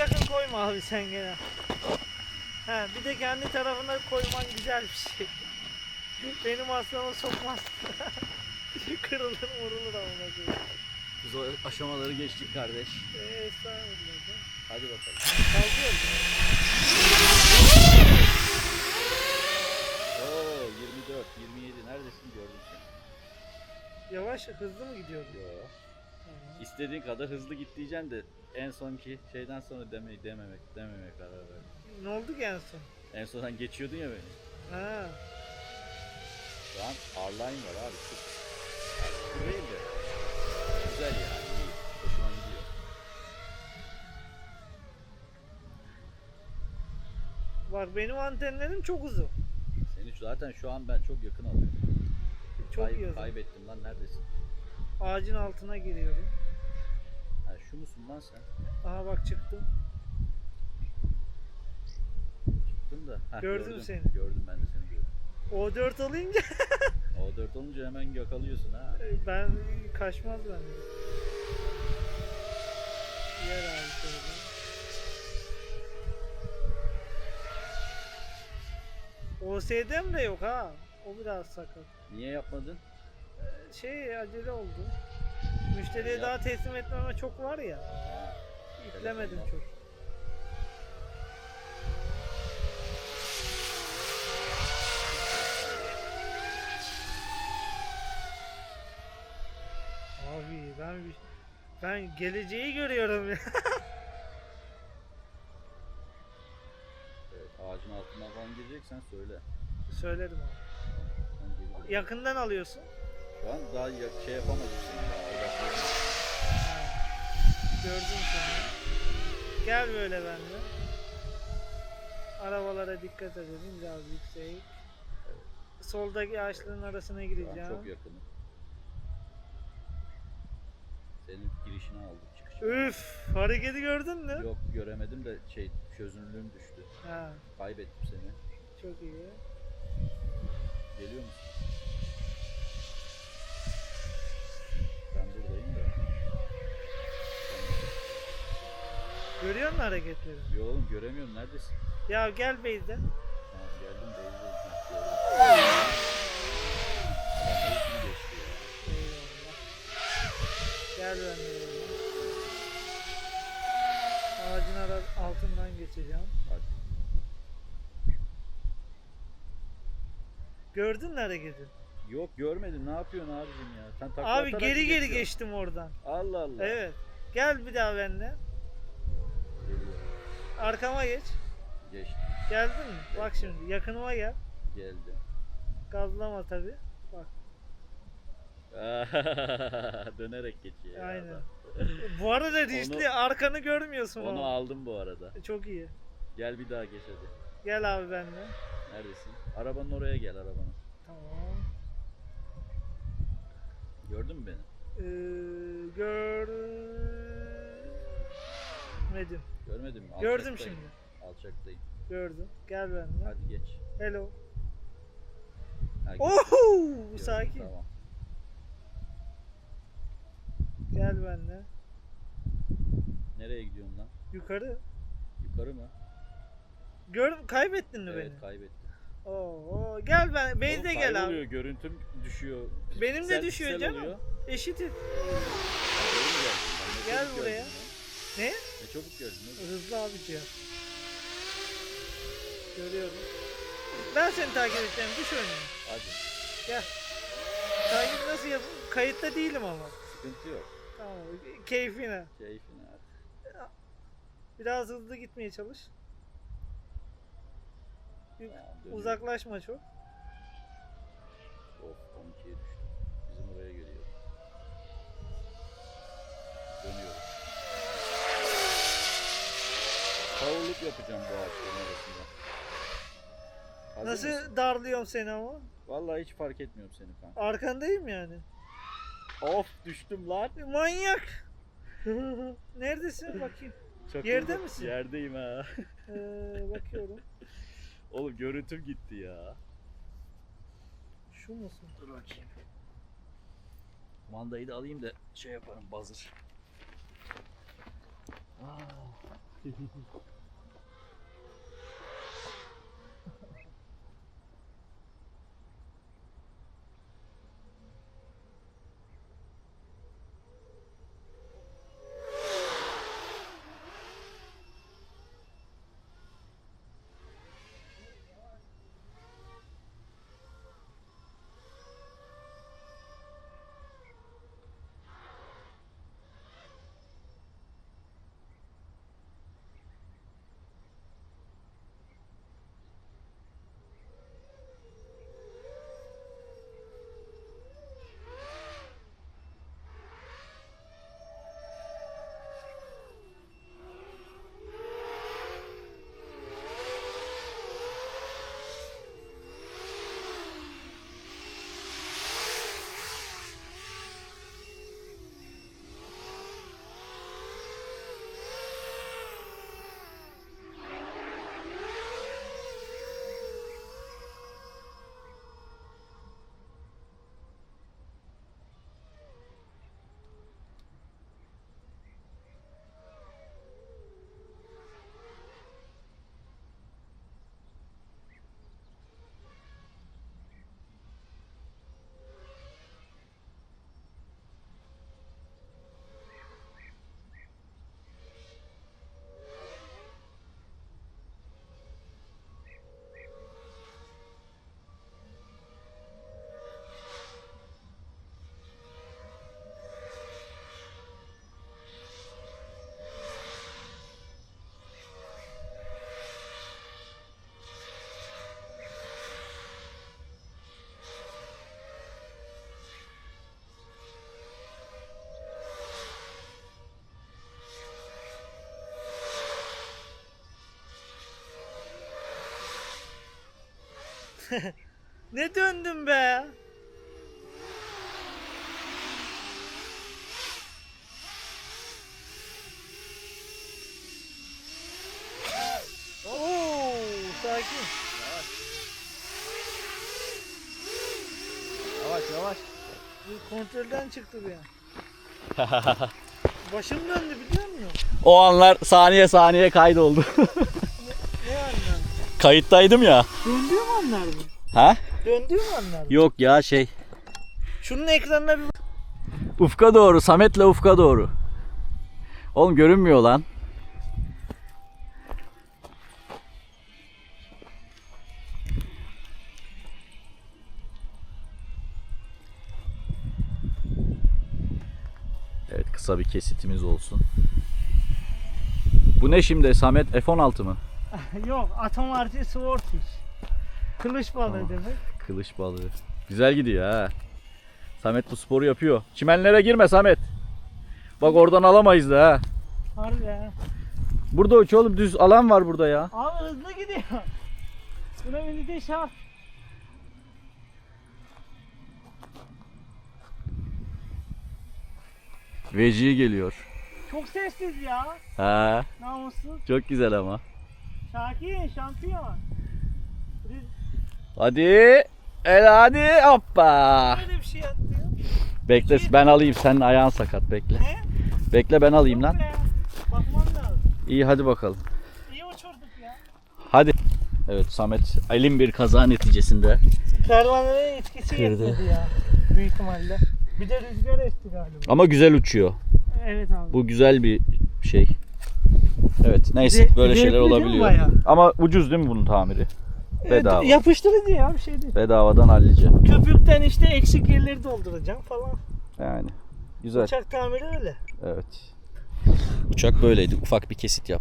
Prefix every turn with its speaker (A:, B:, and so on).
A: yakın koyma abi sen gene. Ha, bir de kendi tarafına koyman güzel bir şey. Benim aslama sokmaz. Kırılır vurulur ama
B: o aşamaları geçtik kardeş.
A: Eee estağfurullah.
B: Hadi bakalım.
A: Kalkıyor.
B: Oo 24, 27 neredesin gördüm seni.
A: Yavaş hızlı mı gidiyor?
B: Yo. İstediğin kadar hızlı git diyeceksin de en sonki şeyden sonra deme, dememek, dememeye karar verdim.
A: Ne oldu ki en son?
B: En sondan geçiyordun ya beni.
A: Ha.
B: Şu an R-Line var abi. Çok değil de. Güzel yani iyi. Hoşuma gidiyor.
A: Bak benim antenlerim çok uzun.
B: Seni şu- zaten şu an ben çok yakın alıyorum.
A: Çok iyi o zaman.
B: Kaybettim lan neredesin?
A: Ağacın altına giriyorum.
B: Ha, şu musun lan sen?
A: Aha bak çıktım.
B: Çıktın da. Heh,
A: Gördüm seni.
B: Gördüm ben de seni gördüm.
A: O4 alınca
B: O 4 olunca hemen yakalıyorsun ha.
A: ben kaçmaz bende. Yer abi şöyle. OSD'm de yok ha. O biraz sakat.
B: Niye yapmadın?
A: Şey acele oldu. Müşteriye
B: Yap.
A: daha teslim etmeme çok var ya. İplemedim çok. Abi ben bir- ben geleceği görüyorum ya.
B: evet, ağacın altından falan gireceksen söyle.
A: Söyledim abi. Yakından alıyorsun.
B: Şu an daha ya- şey yapamadım seni.
A: Gördüm seni. Gel böyle benimle. Arabalara dikkat edelim biraz yüksek. Soldaki ağaçların arasına
B: Şu an
A: gireceğim.
B: çok yakınım. Senin girişini aldım çıkışını.
A: Üf, hareketi gördün mü?
B: Yok göremedim de şey çözünürlüğüm düştü.
A: Ha,
B: Kaybettim seni.
A: çok iyi.
B: Geliyor musun? Ben buradayım da.
A: Görüyor musun hareketleri?
B: Yo oğlum göremiyorum neredesin?
A: Ya gel Beyze.
B: Tamam geldim Beyza.
A: Gel benimle. Ağacın ara- altından geçeceğim.
B: Hadi.
A: Gördün mü hareketi?
B: Yok görmedim ne yapıyorsun abicim ya? Sen takla
A: Abi
B: atarak
A: geri geri
B: geçiyorsun?
A: geçtim oradan.
B: Allah Allah.
A: Evet. Gel bir daha benimle. Arkama geç.
B: Geçti.
A: Geldin mi? Bak şimdi yakınıma gel.
B: Geldi.
A: Gazlama tabi. Bak.
B: Dönerek geçiyor.
A: Aynen. Bu arada riskli arkanı görmüyorsun
B: Onu
A: ama.
B: aldım bu arada.
A: Çok iyi.
B: Gel bir daha geç hadi.
A: Gel abi benimle.
B: Neredesin? Arabanın oraya gel arabanın.
A: Tamam.
B: Gördün mü beni?
A: Ee, görmedim.
B: Görmedin mi?
A: Gördüm şimdi.
B: Alçaktayım.
A: Gördüm. Gel benimle.
B: Hadi geç.
A: Hello.
B: Ha, geç.
A: Oho!
B: Gördüm,
A: Sakin.
B: Tamam.
A: Gel benimle.
B: Nereye gidiyorsun lan?
A: Yukarı.
B: Yukarı mı?
A: Gör kaybettin mi
B: evet
A: beni?
B: kaybettim.
A: Oo, gel ben.
B: Oğlum
A: Beyze gel abi.
B: Görüntüm düşüyor.
A: Benim de düşüyor canım.
B: oluyor.
A: Eşitiz. Gel buraya. Ne?
B: Ne çabuk oğlum.
A: Hızlı abi cihaz. Görüyorum. Ben seni takip edeceğim. Düş önüne.
B: Hadi.
A: Gel. Takip nasıl yap? Kayıtta değilim ama.
B: Sıkıntı yok.
A: Tamam. Keyfine.
B: Keyfine hadi.
A: Biraz hızlı gitmeye çalış. Uzaklaşma çok.
B: Of 12'ye düştüm. Bizim oraya geliyor. Dönüyorum. Kavurluk yapacağım bu ağaçların arasında. Hazır
A: Nasıl
B: mısın?
A: darlıyorum seni ama?
B: Vallahi hiç fark etmiyorum seni kanka.
A: Arkandayım yani.
B: Of düştüm lan.
A: Manyak. Neredesin bakayım.
B: Çakıldım.
A: Yerde misin?
B: Yerdeyim ha.
A: Ee, bakıyorum.
B: Oğlum görüntüm gitti ya.
A: Şu musun? Dur bakayım.
B: Kumandayı da alayım da şey yaparım buzzer. Aa,
A: Ne döndün be? Oo, sakin.
B: Yavaş yavaş.
A: Bu kontrolden çıktı bir an. Başım döndü biliyor musun?
B: O anlar saniye saniye kaydoldu. Kayıttaydım ya.
A: Döndüğüm anlar mı?
B: Ha?
A: Döndüğüm anlar mı?
B: Yok ya şey.
A: Şunun ekranına bir
B: Ufka doğru. Samet'le ufka doğru. Oğlum görünmüyor lan. Evet kısa bir kesitimiz olsun. Bu ne şimdi Samet F16 mı?
A: Yok, atom artı swordfish. Kılıç balığı
B: Tamam.
A: demek.
B: Kılıç balığı. Güzel gidiyor ha. Samet bu sporu yapıyor. Çimenlere girme Samet. Bak oradan alamayız da ha.
A: Harbi ya.
B: Burada uç oğlum düz alan var burada ya.
A: Abi hızlı gidiyor. Buna beni de şart.
B: Veci geliyor.
A: Çok sessiz ya.
B: Ha,
A: Namussuz.
B: çok güzel ama.
A: Sakin, şampiyon.
B: Hadi. El hadi hoppa.
A: Böyle bir şey attı ya.
B: Bekle ben alayım senin ayağın sakat bekle.
A: Ne?
B: Bekle ben alayım lan.
A: Be. Bakmam lazım.
B: İyi hadi bakalım.
A: İyi uçurduk ya.
B: Hadi. Evet Samet elim bir kaza neticesinde.
A: Pervanelerin etkisi
B: Kırdı.
A: yetmedi ya. Büyük ihtimalle. Bir de rüzgar esti galiba.
B: Ama güzel uçuyor.
A: Evet abi.
B: Bu güzel bir şey. Evet neyse
A: Ze-
B: böyle şeyler
A: zevkli değil mi
B: olabiliyor.
A: bayağı?
B: Ama ucuz değil mi bunun tamiri? bedava.
A: Evet, yapıştırıcı ya bir şey değil.
B: Bedavadan halledeceğim.
A: Köpükten işte eksik yerleri dolduracağım falan.
B: Yani güzel.
A: Uçak tamiri öyle.
B: Evet. Uçak böyleydi. Ufak bir kesit yap.